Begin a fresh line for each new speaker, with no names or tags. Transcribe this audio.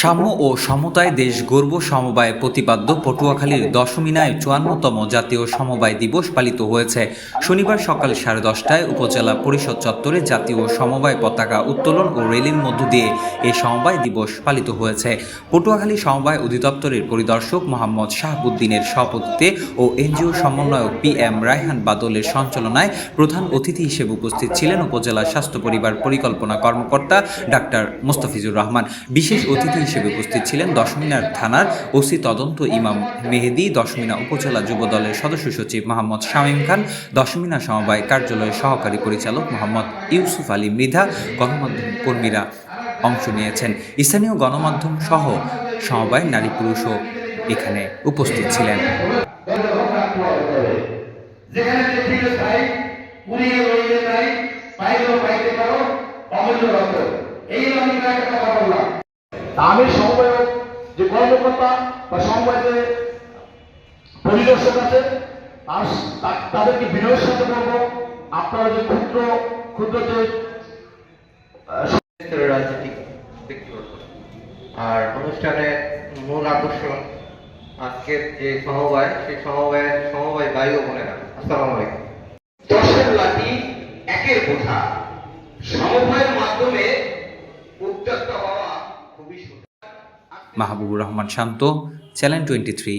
সাম্য ও সমতায় দেশ গর্ব সমবায় প্রতিপাদ্য পটুয়াখালীর দশমিনায় চুয়ান্নতম জাতীয় সমবায় দিবস পালিত হয়েছে। শনিবার সকাল সাড়ে দশটায় উপজেলা পরিষদ চত্বরে জাতীয় সমবায় পতাকা উত্তোলন ও রেলির মধ্য দিয়ে এই সমবায় দিবস পালিত হয়েছে। পটুয়াখালী সমবায় অধিদপ্তরের পরিদর্শক মোহাম্মদ শাহাবুদ্দিনের সভাপতিত্বে ও এনজিও সমন্বয়ক পি এম রায়হান বাদলের সঞ্চালনায় প্রধান অতিথি হিসেবে উপস্থিত ছিলেন উপজেলা স্বাস্থ্য পরিবার পরিকল্পনা কর্মকর্তা ডাক্তার মোস্তাফিজুর রহমান। বিশেষ অতিথি হিসেবে উপস্থিত ছিলেন দশমিনার থানার ওসি তদন্ত ইমাম মেহেদি, দশমিনা উপজেলা যুব দলের সদস্য সচিব মোহাম্মদ শামীম খান, দশমিনা সমবায় কার্যালয়ের সহকারী পরিচালক মোহাম্মদ ইউসুফ আলী মৃধা, গণমাধ্যম কর্মীরা অংশ নিয়েছেন। স্থানীয় গণমাধ্যম সহ সমবায় নারী পুরুষও এখানে উপস্থিত ছিলেন।
এই একটা কথা বললাম। তা আমি সমবায়ক যে কর্মকর্তা বা সমবায় যে পরিদর্শক আছে তাদেরকে বিনয়ের সাথে বলব আপনারা যে ক্ষুদ্র ক্ষুদ্র যে
ক্ষেত্রে আর অনুষ্ঠানের মূল আকর্ষণ আজকের যে সমবায় সেই সমবায়ের সমবায় বায়ু বোনেরা আসসালামু আলাইকুম।
দশের লাঠি একের বোঝা। সমবায়ের মাধ্যমে
Mahbubur Rahman Shanto channel twenty three